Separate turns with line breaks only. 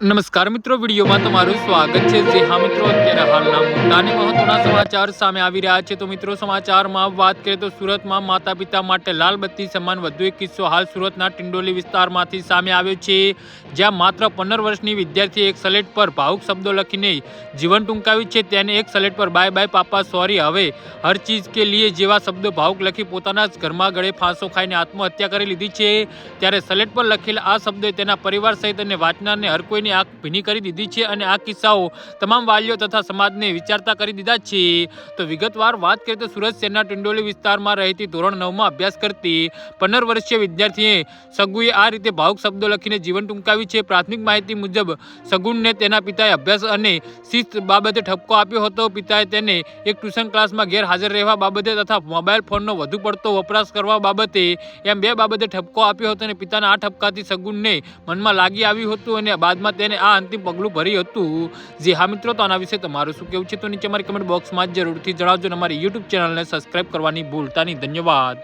નમસ્કાર મિત્રો, વિડીયોમાં તમારું સ્વાગત છે. જે હા મિત્રો, અત્યારે હાલના મુદ્દાની મહત્વના સમાચાર સામે આવી રહ્યા છે. તો મિત્રો, સમાચારમાં વાત કરીએ તો સુરતમાં માતા પિતા માટે લાલ બત્તી સમાન વધુ એક કિસ્સો હાલ સુરતના ટિંડોલી વિસ્તારમાંથી સામે આવ્યો છે. જ્યાં માત્ર પંદર વર્ષની વિદ્યાર્થીએ એક સલેટ પર ભાવુક શબ્દો લખીને જીવન ટૂંકાવ્યું છે, તેને એક સલેટ પર બાય બાય, પાપા, સોરી હવે હર ચીજ કે લીએ જેવા શબ્દો ભાવુક લખી પોતાના જ ઘરમાં ગળે ફાંસો ખાઈને આત્મહત્યા કરી લીધી છે. ત્યારે સલેટ પર લખેલા આ શબ્દોએ તેના પરિવાર સહિત અને વાંચનારને હર કોઈની આંખ ભીની કરી દીધી છે અને આ કિસ્સાઓ તમામ વાલીઓ તથા સમાજને વિચારતા કરી દીધા છે. તો વિગતવાર વાત કરીએ તો સુરત શહેરના ટિંડોલી વિસ્તારમાં રહેતી ધોરણ નવમાં અભ્યાસ કરતી પંદર વર્ષીય વિદ્યાર્થીએ સગુએ આ રીતે ભાવુક શબ્દો લખીને જીવન ટૂંકાવ્યું છે. પ્રાથમિક માહિતી મુજબ સગુણને તેના પિતાએ અભ્યાસ અને શિસ્ત બાબતે ઠપકો આપ્યો હતો. પિતાએ તેને એક ટ્યુશન ક્લાસમાં ગેરહાજર રહેવા બાબતે તથા મોબાઈલ ફોનનો વધુ પડતો વપરાશ કરવા બાબતે એમ બે બાબતે ઠપકો આપ્યો હતો અને પિતાના આ ઠપકાથી સગુનને મનમાં લાગી આવ્યું હતું અને બાદમાં તેને આ અંતિમ પગલું ભર્યું હતું. જે હા મિત્રો, તો આના વિશે તમારું શું કેવું છે? તો નીચે મારી કમેન્ટ બોક્સમાં જરૂરથી જણાવજો અને અમારી યુટ્યુબ ચેનલને સબસ્ક્રાઈબ કરવાની ભૂલતા નહીં ધન્યવાદ.